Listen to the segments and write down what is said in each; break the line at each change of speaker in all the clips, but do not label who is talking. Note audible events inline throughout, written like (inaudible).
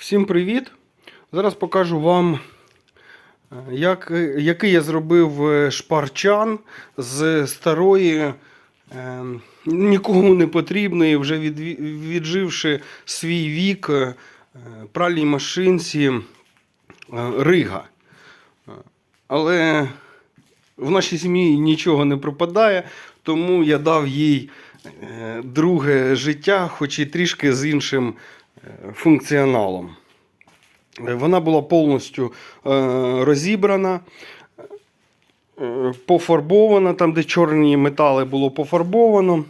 Всім привіт! Зараз покажу вам, е, як, який я зробив е, шпарчан з старої, е, нікому не потрібної, вже відві- відживши свій вік е, пральній машинці е, Рига. Е, Але в нашій сім'ї нічого не пропадає, тому я дав їй е, друге життя, хоч і трішки з іншим е, функціоналом. Вона була повністю е, розібрана, е, пофарбована, там, де чорні метали було пофарбовано.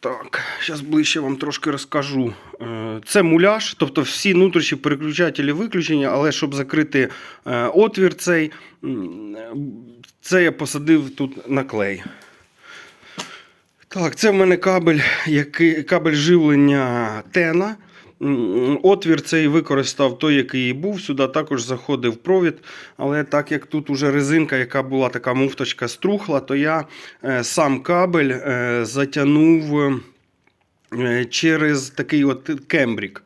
Так, зараз ближче вам трошки розкажу. Е, Це муляж, тобто всі внутрішні переключателі виключені, але щоб закрити отвір цей, це я посадив тут на клей. Так, це в мене кабель, який, кабель живлення тена. Отвір цей використав той, який був. Сюди також заходив провід. Але так як тут уже резинка, яка була така муфточка струхла, то я е, сам кабель е, затягнув е, через такий от кембрік.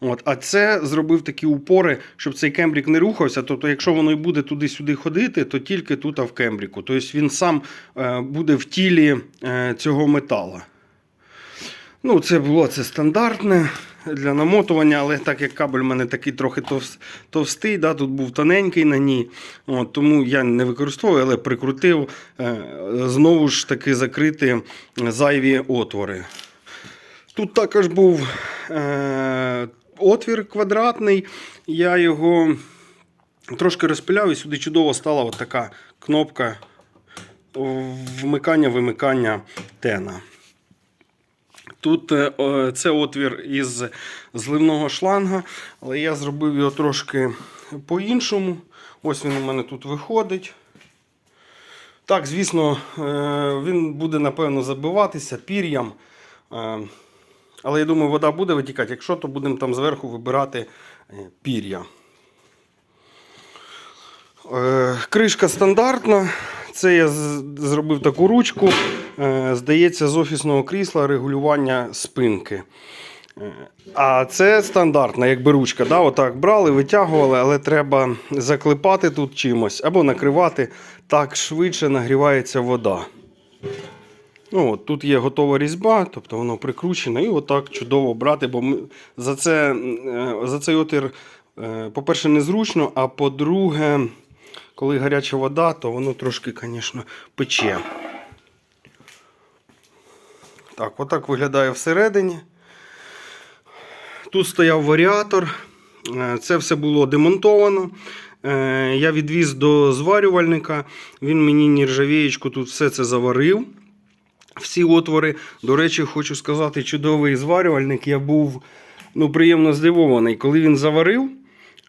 От, а це зробив такі упори, щоб цей кембрік не рухався. Тобто, якщо воно і буде туди-сюди ходити, то тільки тут а в кембріку. Тобто він сам е, буде в тілі е, цього метала. Ну, це було це стандартне для намотування, але так як кабель у мене такий трохи товстий, да, тут був тоненький на ній, от, тому я не використовую, але прикрутив е, знову ж таки закрити зайві отвори. Тут також був е, отвір квадратний, я його трошки розпиляв і сюди чудово стала от така кнопка вмикання-вимикання тена. Тут е, це отвір із зливного шланга, але я зробив його трошки по-іншому. Ось він у мене тут виходить. Так, звісно, е, він буде, напевно, забиватися пір'ям. Але я думаю, вода буде витікати. Якщо, то будемо там зверху вибирати е, пір'я. Е, Кришка стандартна. Це я зробив таку ручку. е, Здається, з офісного крісла регулювання спинки. А це стандартна, якби ручка. Да? Отак брали, витягували, але треба заклепати тут чимось або накривати. Так швидше нагрівається вода. Ну, от, тут є готова різьба, тобто воно прикручене, і отак чудово брати, бо ми, за, це, е, за цей отвір, е, по-перше, незручно, а по-друге, коли гаряча вода, то воно трошки, звісно, пече. Так, отак виглядає всередині. Тут стояв варіатор. Е, Це все було демонтовано. Я відвіз до зварювальника. Він мені нержавієчку тут все це заварив. Всі отвори. До речі, хочу сказати, чудовий зварювальник. Я був ну, приємно здивований, коли він заварив.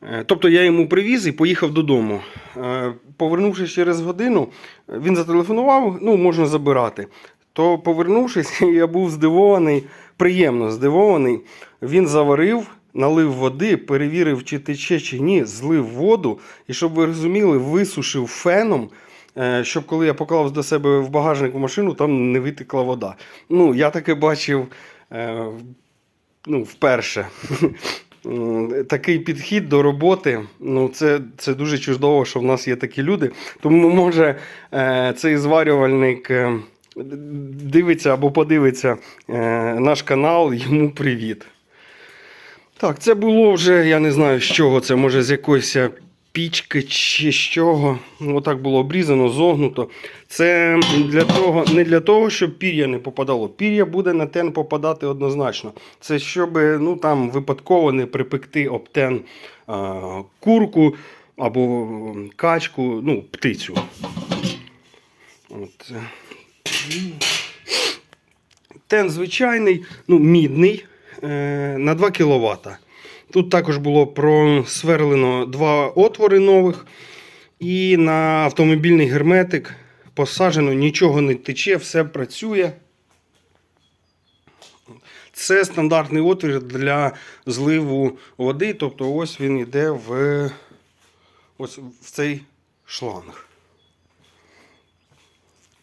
Е, Тобто я йому привіз і поїхав додому. Е, Повернувшись через годину, він зателефонував, ну, можна забирати. То, повернувшись, (laughs) я був здивований, приємно здивований. Він заварив, налив води, перевірив, чи тече, чи ні, злив воду. І щоб ви розуміли, висушив феном, щоб коли я поклав до себе в багажник в машину, там не витекла вода. Ну, я таке бачив е, ну, вперше. (laughs) Такий підхід до роботи, ну це, це дуже чудово, що в нас є такі люди. Тому, може, е, цей зварювальник е, дивиться або подивиться е, наш канал, йому привіт. Так, це було вже, я не знаю з чого це, може з якоїсь пічки чи з чого. Отак було обрізано, зогнуто. Це для того, не для того, щоб пір'я не попадало. Пір'я буде на тен попадати однозначно. Це щоб ну, там, випадково не припекти об тен а, курку або качку, ну, птицю. От. Тен звичайний, ну, мідний е, на 2 кВт. Тут також було просверлено два отвори нових. І на автомобільний герметик посаджено, нічого не тече, все працює. Це стандартний отвір для зливу води. Тобто ось він йде в, ось в цей шланг.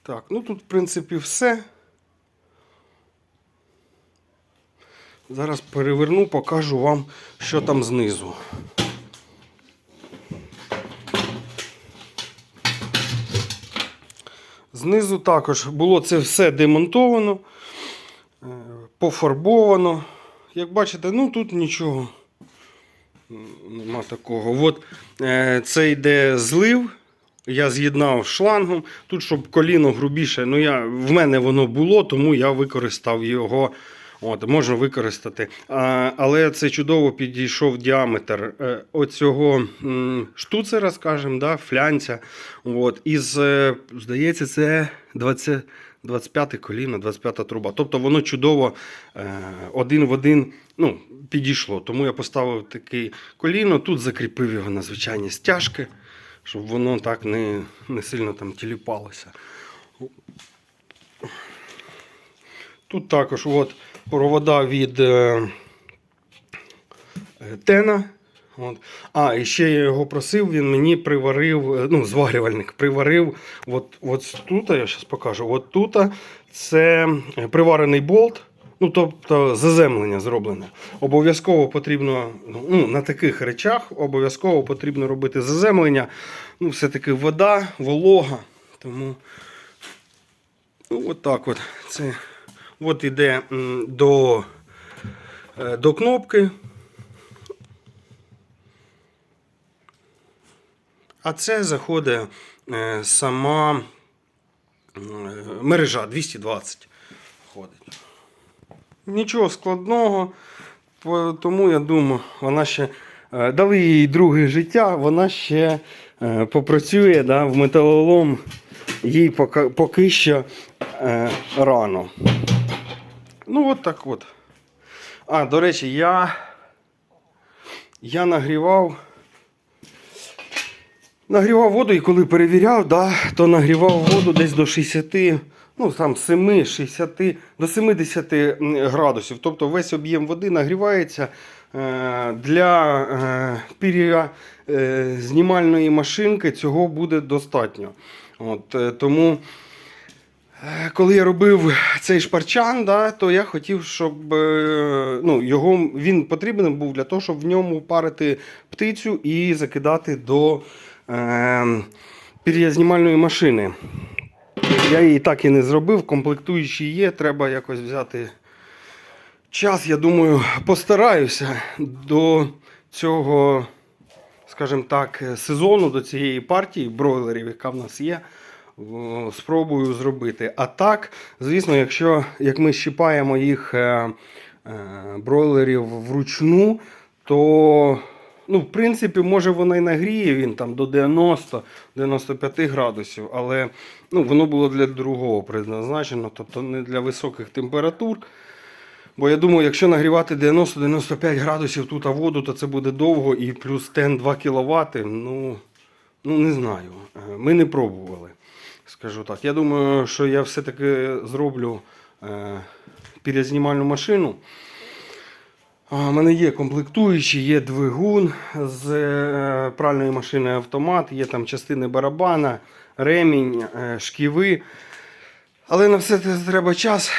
Так, ну тут, в принципі, все. Зараз переверну, покажу вам, що там знизу. Знизу також було це все демонтовано, е, пофарбовано. Як бачите, ну тут нічого нема такого. От е, це йде злив. Я з'єднав шлангом. Тут, щоб коліно грубіше, ну я, в мене воно було, тому я використав його. От, можна використати. А, але це чудово підійшов діаметр е, оцього штуцера, скажімо, да, флянця. От, із, е, здається, це 20, 25 коліно, 25 труба. Тобто воно чудово е, один в один ну, підійшло. Тому я поставив таке коліно, тут закріпив його на звичайні стяжки, щоб воно так не, не сильно там тіліпалося. Тут також от провода від е, е, Тена. От. А, і ще я його просив, він мені приварив, е, ну, зварювальник приварив. От, от тут, я зараз покажу, от тут це приварений болт. Ну, тобто заземлення зроблене. Обов'язково потрібно ну, на таких речах обов'язково потрібно робити заземлення. Ну, все-таки вода, волога. Тому ну, от так от. Це От іде до, е, до кнопки. А це заходить е, сама е, мережа 220 входить. Нічого складного, тому я думаю, вона ще дали їй друге життя, вона ще попрацює да, в металолом. Їй поки, поки що рано. Ну, от так от. А, до речі, я, я нагрівав. Нагрівав воду і коли перевіряв, да, то нагрівав воду десь до 60, ну там 7, 60, до 70 градусів. Тобто весь об'єм води нагрівається е, для е, пір'я е, знімальної машинки цього буде достатньо. От, тому Коли я робив цей шпарчан, да, то я хотів, щоб е, ну, його, він потрібен був для того, щоб в ньому парити птицю і закидати до е, пір'язнімальної машини. Я її так і не зробив, комплектуючі є, треба якось взяти час. Я думаю, постараюся до цього, скажімо так, сезону, до цієї партії бройлерів, яка в нас є спробую зробити. А так, звісно, якщо як ми щипаємо їх е, е, бройлерів вручну, то ну, в принципі, може вона і нагріє він там до 90-95 градусів, але ну, воно було для другого предназначено, тобто не для високих температур. Бо я думаю, якщо нагрівати 90-95 градусів тут а воду, то це буде довго і плюс тен 2 кВт. Ну, ну не знаю. Е, Ми не пробували. Скажу так. Я думаю, що я все-таки зроблю е, перезнімальну машину. У мене є комплектуючі, є двигун з е, пральної машини автомат, є там частини барабана, ремінь, е, шківи. Але на все це треба час.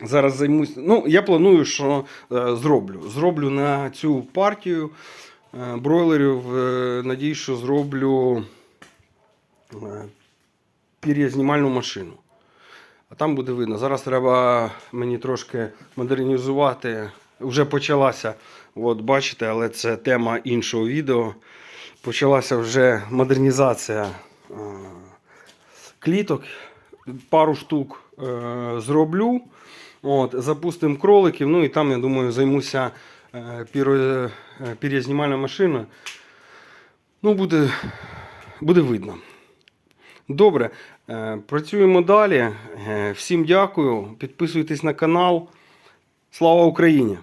Зараз займусь. Ну, я планую, що е, зроблю. Зроблю на цю партію е, бройлерів. Е, надіюсь, що зроблю е, машину. А там буде видно. Зараз треба мені трошки модернізувати. Вже почалася, от бачите, але це тема іншого відео. Почалася вже модернізація е, кліток. Пару штук е, зроблю. От, запустимо кроликів. Ну і там, я думаю, займуся е, машиною. Ну, буде, буде видно. Добре, е, працюємо далі. Е, Всім дякую. Підписуйтесь на канал. Слава Україні!